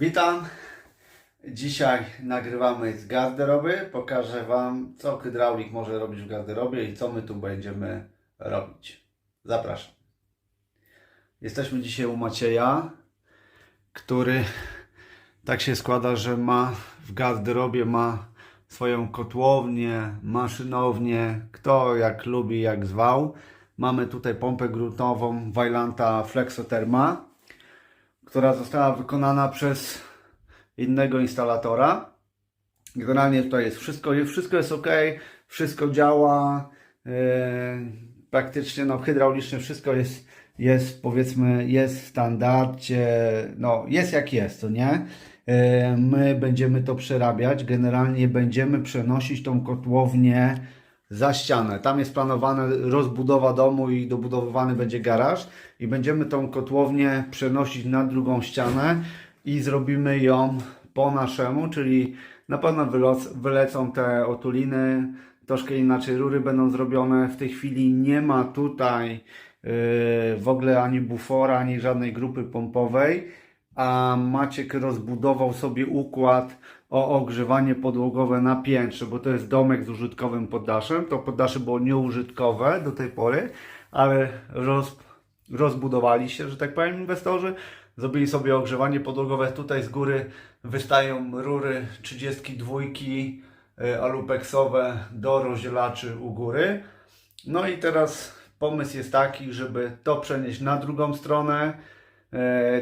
Witam. Dzisiaj nagrywamy z garderoby. Pokażę Wam, co hydraulik może robić w garderobie i co my tu będziemy robić. Zapraszam. Jesteśmy dzisiaj u Macieja, który tak się składa, że ma w garderobie ma swoją kotłownię, maszynownię, kto jak lubi, jak zwał. Mamy tutaj pompę gruntową Vailanta Flexotherma która została wykonana przez innego instalatora. Generalnie tutaj jest wszystko, wszystko jest ok, wszystko działa. e, praktycznie no, hydraulicznie wszystko jest, jest powiedzmy, jest w standardzie, no jest jak jest, to nie? E, my będziemy to przerabiać, generalnie będziemy przenosić tą kotłownię za ścianę. Tam jest planowana rozbudowa domu i dobudowywany będzie garaż i będziemy tą kotłownię przenosić na drugą ścianę i zrobimy ją po naszemu, czyli na pewno wylecą te otuliny, troszkę inaczej rury będą zrobione. W tej chwili nie ma tutaj yy, w ogóle ani bufora, ani żadnej grupy pompowej, a Maciek rozbudował sobie układ o ogrzewanie podłogowe na piętrze, bo to jest domek z użytkowym poddaszem. To poddasze było nieużytkowe do tej pory, ale roz, rozbudowali się, że tak powiem, inwestorzy. Zrobili sobie ogrzewanie podłogowe. Tutaj z góry wystają rury 32 y, alupeksowe do rozdzielaczy u góry. No i teraz pomysł jest taki, żeby to przenieść na drugą stronę,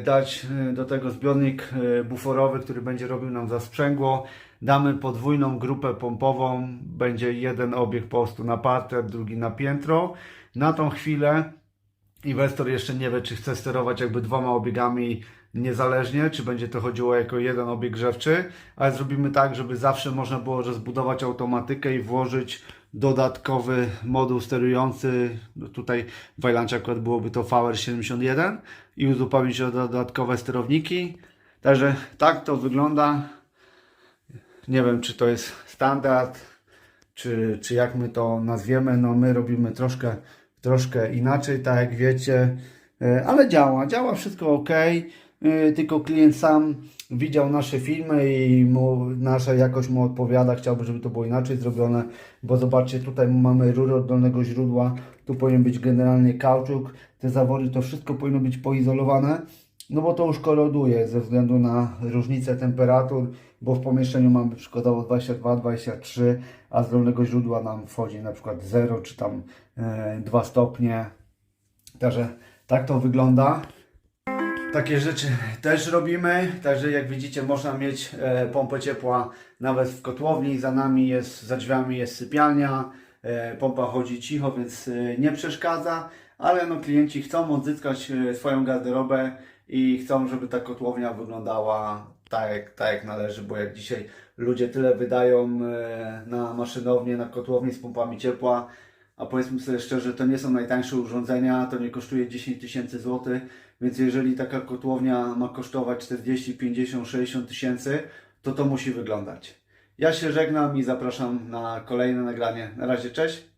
dać e, do tego zbiornik e, buforowy, który będzie robił nam za sprzęgło. Damy podwójną grupę pompową, będzie jeden obieg po prostu na parter, drugi na piętro. Na tą chwilę inwestor jeszcze nie wie, czy chce sterować jakby dwoma obiegami niezależnie, czy będzie to chodziło jako jeden obieg grzewczy, ale zrobimy tak, żeby zawsze można było rozbudować automatykę i włożyć dodatkowy moduł sterujący. No Tutaj w Wajlancie akurat byłoby to VR71 i uzupełnić o dodatkowe sterowniki. Także tak to wygląda. Nie wiem, czy to jest standard, czy, czy jak my to nazwiemy. No my robimy troszkę, troszkę inaczej, tak jak wiecie, E, ale działa, działa wszystko ok. E, Tylko klient sam widział nasze filmy i mu, nasza jakość mu odpowiada. Chciałby, żeby to było inaczej zrobione, bo zobaczcie, tutaj mamy rurę od dolnego źródła. Tu powinien być generalnie kauczuk. Te zawory to wszystko powinno być poizolowane. No bo to już koroduje ze względu na różnicę temperatur, bo w pomieszczeniu mamy przykładowo 22, 23, a z dolnego źródła nam wchodzi na przykład 0 czy tam e, 2 stopnie. Także tak to wygląda. Takie rzeczy też robimy, także jak widzicie można mieć e, pompę ciepła nawet w kotłowni, za nami jest, za drzwiami jest sypialnia, e, pompa chodzi cicho, więc e, nie przeszkadza, ale no klienci chcą odzyskać e, swoją garderobę i chcą, żeby ta kotłownia wyglądała tak jak, tak jak należy, bo jak dzisiaj ludzie tyle wydają e, na maszynownię, na kotłownię z pompami ciepła, a powiedzmy sobie szczerze, to nie są najtańsze urządzenia, to nie kosztuje 10 tysięcy złotych, więc jeżeli taka kotłownia ma kosztować 40, 50, 60 tysięcy, to to musi wyglądać. Ja się żegnam i zapraszam na kolejne nagranie. Na razie, cześć!